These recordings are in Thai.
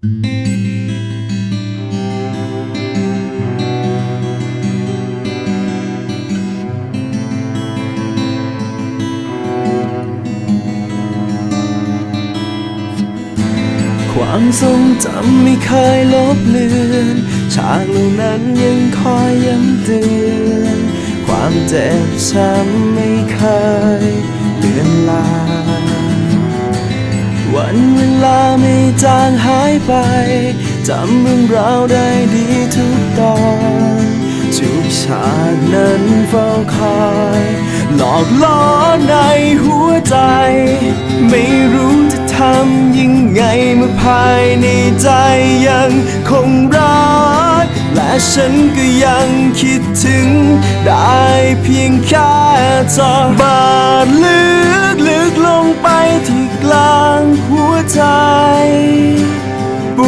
ความทรงจำไม่เคยลบเลือนฉากเหล่านั้นยังคอยย้ำเตือน ความเจ็บช้ำไม่เคยเลือนลางวันเวลา จางหายไปจำเรื่องราวได้ดีทุกตอนทุกฉากนั้นเฝ้าคอยหลอกล้อในหัวใจ ไม่รู้จะทำยังไงเมื่อภายในใจยังคงรัก และฉันก็ยังคิดถึง ได้เพียงแค่เจอบาดลึกางหัวใจ ป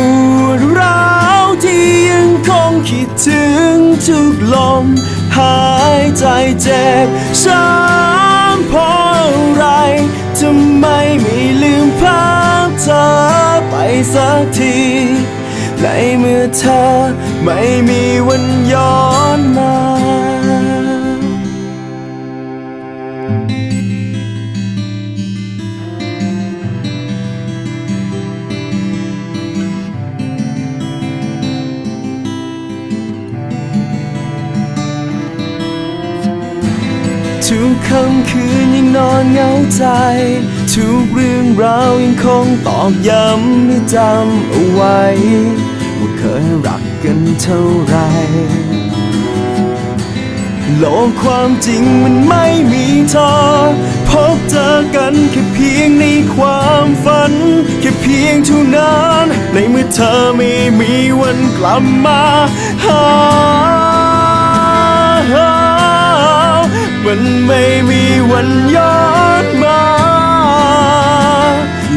วดร้าวที่ยังคงคิดถึงทุกลม หายใจเจ็บช้ำเพราะอะไรทำไมไม่ลืมภาพเธอไปสักที ในเมื่อเธอไม่มีวันยอ ทุกค่ำคืนยังนอนเหงาใจ ทุกเรื่องราวยังคงตอกย้ำให้จำเอาไว้ ว่าเคยรักกันเท่าไร โลกความจริงมันไม่มีเธอพบเจอกันแค่เพียงในความฝัน แค่เพียงเท่านั้น ในเมื่อเธอไม่มีวันกลับมาหา มันไม่มีวันย้อนมา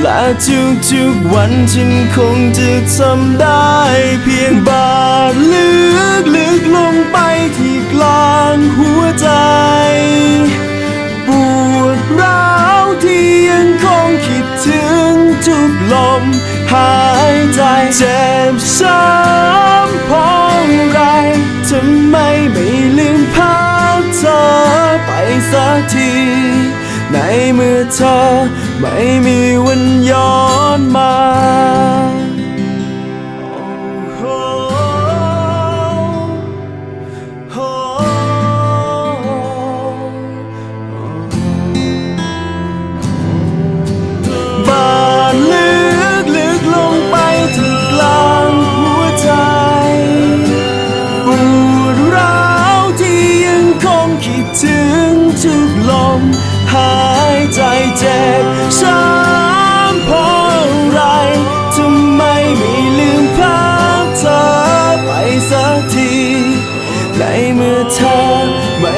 และทุกๆวันฉันคงจะทำได้เพียงบาดลึกลึกลงไปที่กลางหัวใจ ปวดร้าวที่ยังคงคิดถึงทุกลมหายใจเจ็บช้ำ ในเมื่อเธอไม่มีวันย้อนมา เจ็บช้ำเพราะอะไรทำไมไม่ลืมภาพเธอไปสักที ในเมื่อเธอไม่